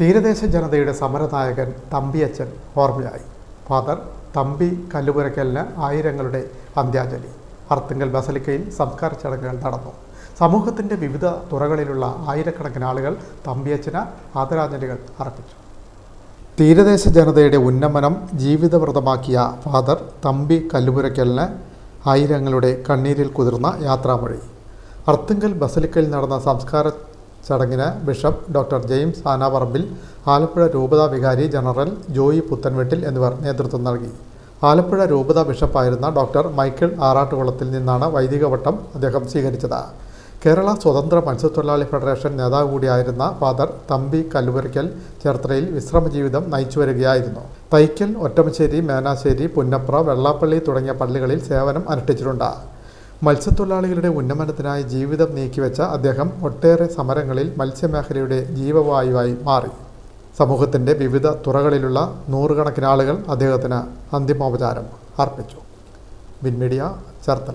തീരദേശ ജനതയുടെ സമരനായകൻ തമ്പിയച്ചൻ ഓർമ്മയായി. ഫാദർ തമ്പി കല്ലുപുരക്കലിന് ആയിരങ്ങളുടെ അന്ത്യാഞ്ജലി. അർത്തുങ്കൽ ബസലിക്കയിൽ സംസ്കാര ചടങ്ങുകൾ നടന്നു. സമൂഹത്തിന്റെ വിവിധ തുറകളിലുള്ള ആയിരക്കണക്കിന് ആളുകൾ തമ്പിയച്ചന് ആദരാഞ്ജലികൾ അർപ്പിച്ചു. തീരദേശ ജനതയുടെ ഉന്നമനം ജീവിതവ്രതമാക്കിയ ഫാദർ തമ്പി കല്ലുപുരക്കലിന് ആയിരങ്ങളുടെ കണ്ണീരിൽ കുതിർന്ന യാത്രാമൊഴി. അർത്തുങ്കൽ ബസലിക്കയിൽ നടന്ന സംസ്കാര ചടങ്ങിന് bishop doctor James Anaparambil Alappuzha രൂപതാ വികാരി ജനറൽ ജോയി പുത്തൻവെട്ടിൽ എന്നിവർ നേതൃത്വം നൽകി. ആലപ്പുഴ രൂപതാ ബിഷപ്പായിരുന്ന ഡോക്ടർ മൈക്കിൾ ആറാട്ടുകുളത്തിൽ നിന്നാണ് വൈദിക വട്ടം അദ്ദേഹം സ്വീകരിച്ചത്. കേരള സ്വതന്ത്ര മത്സ്യത്തൊഴിലാളി ഫെഡറേഷൻ നേതാവ് കൂടിയായിരുന്ന ഫാദർ തമ്പി കല്ലുപുരയ്ക്കൽ ചേർത്തലയിൽ വിശ്രമജീവിതം നയിച്ചു വരികയായിരുന്നു. തൈക്കൽ ഒറ്റമശ്ശേരി മേനാശ്ശേരി പുന്നപ്ര വെള്ളാപ്പള്ളി തുടങ്ങിയ പള്ളികളിൽ സേവനം അനുഷ്ഠിച്ചിട്ടുണ്ട്. മത്സ്യത്തൊഴിലാളികളുടെ ഉന്നമനത്തിനായി ജീവിതം നീക്കിവെച്ച അദ്ദേഹം ഒട്ടേറെ സമരങ്ങളിൽ മത്സ്യമേഖലയുടെ ജീവവായുവായി മാറി. സമൂഹത്തിന്റെ വിവിധ തുറകളിലുള്ള നൂറുകണക്കിന് ആളുകൾ അദ്ദേഹത്തിന് അന്തിമോപചാരം അർപ്പിച്ചു. വിൻമീഡിയ ചേർത്തല.